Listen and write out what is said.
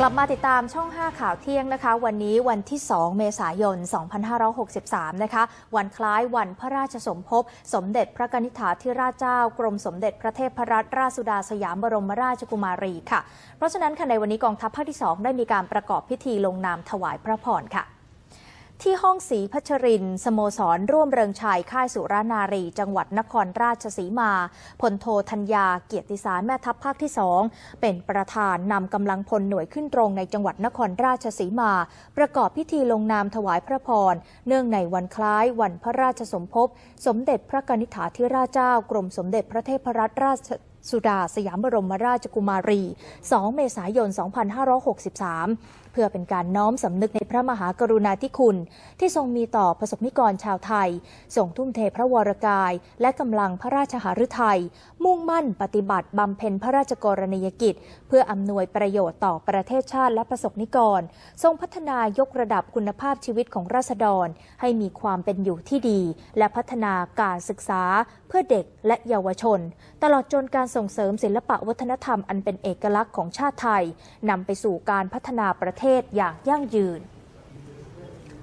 กลับมาติดตามช่อง 5 ข่าวเที่ยงนะคะ วันนี้วันที่ 2 เมษายน 2563 นะคะ วันคล้ายวันพระราชสมภพ สมเด็จพระกนิษฐาธิราชเจ้า กรมสมเด็จพระเทพรัตนราชสุดาสยามบรมราชกุมารีค่ะ เพราะฉะนั้นค่ะในวันนี้กองทัพภาคที่ 2 ได้มีการประกอบพิธีลงนามถวายพระพรค่ะ ที่ห้องศรีพัชริน สโมสร ร่วมเริงชัยค่ายสุรานารี จังหวัดนครราชสีมาพลโทธัญญาเกียรติสารแม่ทัพภาคที่สองเป็นประธานนำกำลังพลหน่วยขึ้นตรงในจังหวัดนครราชสีมา ประกอบพิธีลงนามถวายพระพร เนื่องในวันคล้ายวันพระราชสมภพ สมเด็จพระกนิษฐาธิราชเจ้ากรมสมเด็จพระเทพรัตนราช สุดาสยามบรมราชกุมารี 2 เมษายน 2563 เพื่อเป็นการน้อมสำนึกในพระมหากรุณาธิคุณ ที่ทรงมีต่อประสบนิกรชาวไทย ส่งทุ่มเทพระวรกาย และกำลังพระราชหฤทัย มุ่งมั่นปฏิบัติบำเพ็ญพระราชกรณียกิจ เพื่ออำนวยประโยชน์ต่อประเทศชาติและประสบนิกร ทรงพัฒนายกระดับคุณภาพชีวิตของราษฎร ให้มีความเป็นอยู่ที่ดี และพัฒนาการศึกษาเพื่อเด็กและเยาวชน ตลอดจนการส่งเสริมศิลปะวัฒนธรรมอันเป็นเอกลักษณ์ของชาติไทยนำไปสู่การพัฒนาประเทศอย่างยั่งยืน